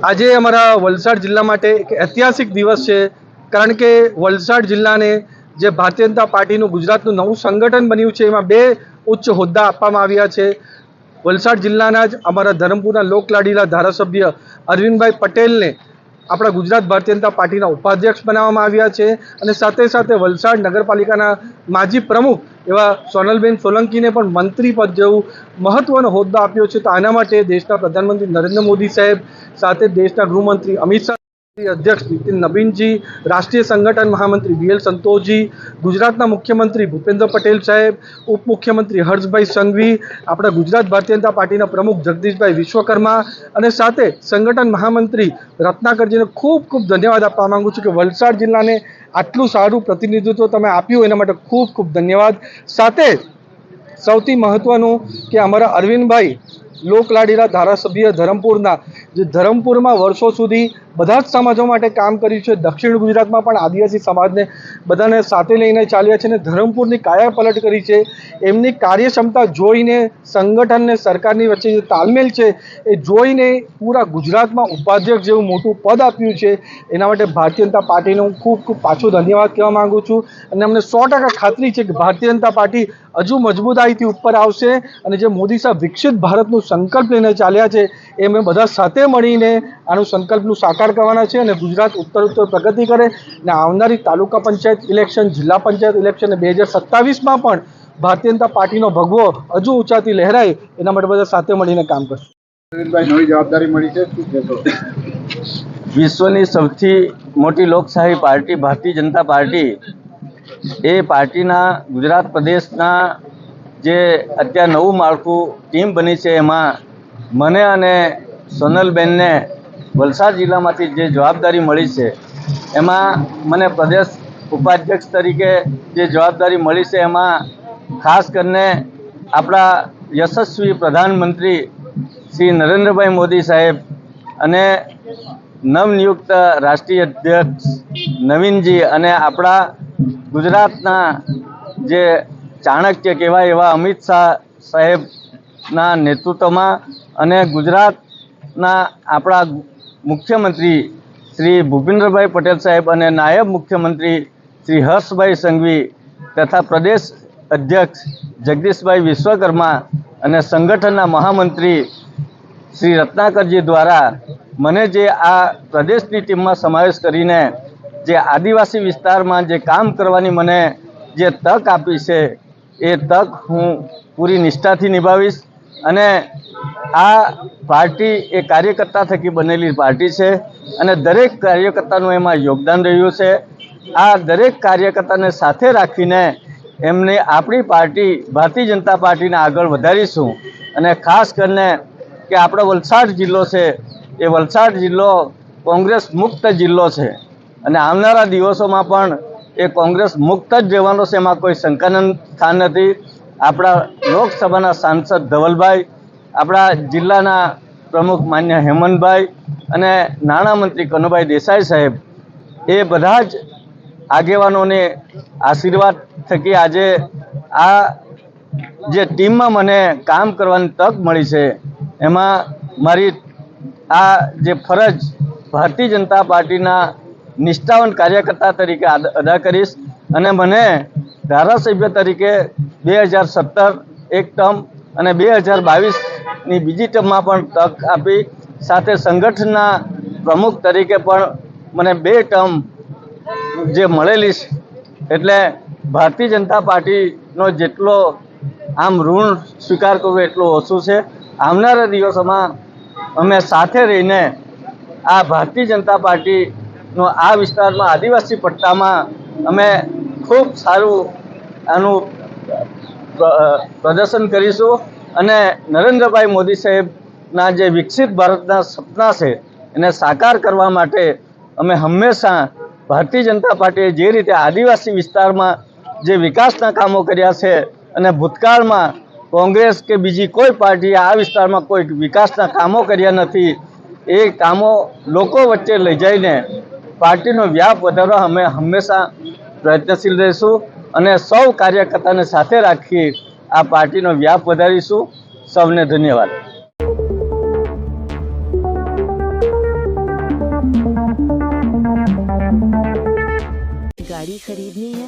આજે અમારા વલસાડ જિલ્લા માટે એક ઐતિહાસિક દિવસ છે, કારણ કે વલસાડ જિલ્લાને જે ભારતીય જનતા પાર્ટીનું ગુજરાતનું નવું સંગઠન બન્યું છે, એમાં બે ઉચ્ચ હોદ્દા આપવામાં આવ્યા છે. વલસાડ જિલ્લાના જ અમારા ધરમપુરના લોકલાડીલા ધારાસભ્ય અરવિંદભાઈ પટેલને આપણા ગુજરાત ભારતીય જનતા પાર્ટીના ઉપાધ્યક્ષ બનાવવામાં આવ્યા છે અને સાથે સાથે વલસાડ નગરપાલિકાના માજી પ્રમુખ એવા સોનલબેન સોલંકીને પણ મંત્રી પદ જેવું મહત્વનો હોદ્દો આપ્યો છે. તો આના માટે દેશના પ્રધાનમંત્રી નરેન્દ્ર મોદી સાહેબ, સાથે દેશના ગૃહમંત્રી અમિત શાહ અધ્યક્ષ નીતિન નવીનજી રાષ્ટ્રીય સંગઠન મહામંત્રી બી એલ સંતોષજી, ગુજરાતના મુખ્યમંત્રી ભૂપેન્દ્ર પટેલ સાહેબ, ઉપમુખ્યમંત્રી હર્ષભાઈ સંઘવી, આપણા ગુજરાત ભારતીય જનતા પાર્ટીના પ્રમુખ જગદીશભાઈ વિશ્વકર્મા અને સાથે સંગઠન મહામંત્રી રત્નાકરજીને ખૂબ ખૂબ ધન્યવાદ આપવા માંગુ છું કે વલસાડ જિલ્લાને આટલું સારું પ્રતિનિધિત્વ તમે આપ્યું, એના માટે ખૂબ ખૂબ ધન્યવાદ. સાથે સૌથી મહત્ત્વનું કે અમારા અરવિંદભાઈ લોકલાડીલા ધારાસભ્ય ધરમપુરના જે ધરમપુરમાં વર્ષો સુધી બધા જ સમાજો માટે કામ કર્યું છે. દક્ષિણ ગુજરાતમાં પણ આદિવાસી સમાજને બધાને સાથે લઈને ચાલ્યા છે અને ધરમપુરની કાયાપલટ કરી છે. એમની કાર્યક્ષમતા જોઈને સંગઠનને સરકારની વચ્ચે જે તાલમેલ છે એ જોઈને પૂરા ગુજરાતમાં ઉપાધ્યક્ષ જેવું મોટું પદ આપ્યું છે. એના માટે ભારતીય જનતા પાર્ટીને હું ખૂબ ખૂબ પાછો ધન્યવાદ કહેવા માગું છું અને અમને સો ટકા ખાતરી છે કે ભારતીય જનતા પાર્ટી હજુ મજબૂતાઈથી ઉપર આવશે અને જે મોદી સાહેબ વિકસિત ભારતનું સંકલ્પ લઈને ચાલ્યા છે, એ અમે બધા સાથે મળીને આનું સંકલ્પનું સાકાર કરવાના છે અને ગુજરાત ઉત્તર ઉત્તર પ્રગતિ કરે અને આવનારી તાલુકા પંચાયત ઇલેક્શન જિલ્લા પંચાયત ઇલેક્શન બે હજાર સત્તાવીસમાં પણ ભારતીય જનતા પાર્ટીનો ભગવો હજુ ઊંચાથી લહેરાય એના માટે બધા સાથે મળીને કામ કરશું. અરવિંદભાઈ નવી જવાબદારી મળી છે? વિશ્વની સૌથી મોટી લોકશાહી પાર્ટી ભારતીય જનતા પાર્ટી એ પાર્ટીના ગુજરાત પ્રદેશના જે અત્યારે નવું માળખું ટીમ બની છે એમાં મને અને સોનલબેનને વલસાડ જિલ્લામાંથી જે જવાબદારી મળી છે, એમાં મને પ્રદેશ ઉપાધ્યક્ષ તરીકે જે જવાબદારી મળી છે, એમાં ખાસ કરીને આપણા યશસ્વી પ્રધાનમંત્રી શ્રી નરેન્દ્રભાઈ મોદી સાહેબ અને નવનિયુક્ત રાષ્ટ્રીય અધ્યક્ષ નવીનજી અને આપણા ગુજરાતના જે ચાણક્ય કહેવાય એવા અમિત શાહ સાહેબના નેતૃત્વમાં અને ગુજરાતના આપણા મુખ્યમંત્રી શ્રી ભૂપેન્દ્રભાઈ પટેલ સાહેબ અને નાયબ મુખ્યમંત્રી શ્રી હર્ષભાઈ સંઘવી તથા પ્રદેશ અધ્યક્ષ જગદીશભાઈ વિશ્વકર્મા અને સંગઠનના મહામંત્રી શ્રી રત્નાકરજી દ્વારા મને જે આ પ્રદેશની ટીમમાં સમાવેશ કરીને જે આદિવાસી વિસ્તારમાં જે કામ કરવાની મને જે તક આપી છે, એ તક હું પૂરી નિષ્ઠાથી નિભાવીશ. અને આ પાર્ટી એ કાર્યકર્તા થકી બનેલી પાર્ટી છે અને દરેક કાર્યકર્તાનું એમાં યોગદાન રહ્યું છે. આ દરેક કાર્યકર્તાને સાથે રાખીને એમને આપણી પાર્ટી, ભારતીય જનતા પાર્ટીને આગળ વધારીશું. અને ખાસ કરીને કે આપણો વલસાડ જિલ્લો છે, એ વલસાડ જિલ્લો કોંગ્રેસ મુક્ત જિલ્લો છે. અને આવનારા દિવસોમાં પણ એ કોંગ્રેસ મુક્ત જ રહેવાનો છે એમાં કોઈ શંકાનંદ સ્થાન નથી. આપણા લોકસભાના સાંસદ ધવલભાઈ, આપણા જિલ્લાના પ્રમુખ માન્ય હેમંતભાઈ અને નાણામંત્રી કનુભાઈ દેસાઈ સાહેબ, એ બધા જ આગેવાનોને આશીર્વાદ થકી આજે આ જે ટીમમાં મને કામ કરવાની તક મળી છે, એમાં મારી આ જે ફરજ ભારતીય જનતા પાર્ટીના નિષ્ઠાવાન કાર્યકર્તા તરીકે અદા કરીશ અને મને ધારાસભ્ય તરીકે બે હજાર સત્તર એક ટર્મ અને બે હજાર બાવીસની બીજી ટર્મમાં પણ તક આપી. સાથે સંગઠનના પ્રમુખ તરીકે પણ મને બે ટર્મ જે મળેલી છે. એટલે ભારતીય જનતા પાર્ટીનો જેટલો આમ ઋણ સ્વીકાર કરવો એટલો ઓછું છે. આવનારા દિવસોમાં અમે સાથે રહીને આ ભારતીય જનતા પાર્ટીનો આ વિસ્તારમાં આદિવાસી પટ્ટામાં અમે ખૂબ સારું આનું પ્રદર્શન કરીશું. અને નરેન્દ્રભાઈ મોદી સાહેબના જે વિકસિત ભારતના સપના છે, એને સાકાર કરવા માટે અમે હંમેશા ભારતીય જનતા પાર્ટીએ જે રીતે આદિવાસી વિસ્તારમાં જે વિકાસના કામો કર્યા છે અને ભૂતકાળમાં કોંગ્રેસ કે બીજી કોઈ પાર્ટીએ આ વિસ્તારમાં કોઈ વિકાસના કામો કર્યા નથી, એ કામો લોકો વચ્ચે લઈ જઈને પાર્ટીનો વ્યાપ વધારવા અમે હંમેશા પ્રયત્નશીલ રહીશું. અને સૌ કાર્યકર્તાને સાથે રાખી આ પાર્ટીનો વ્યાપ વધારીશું સૌને ધન્યવાદ गाड़ी खरीदनी है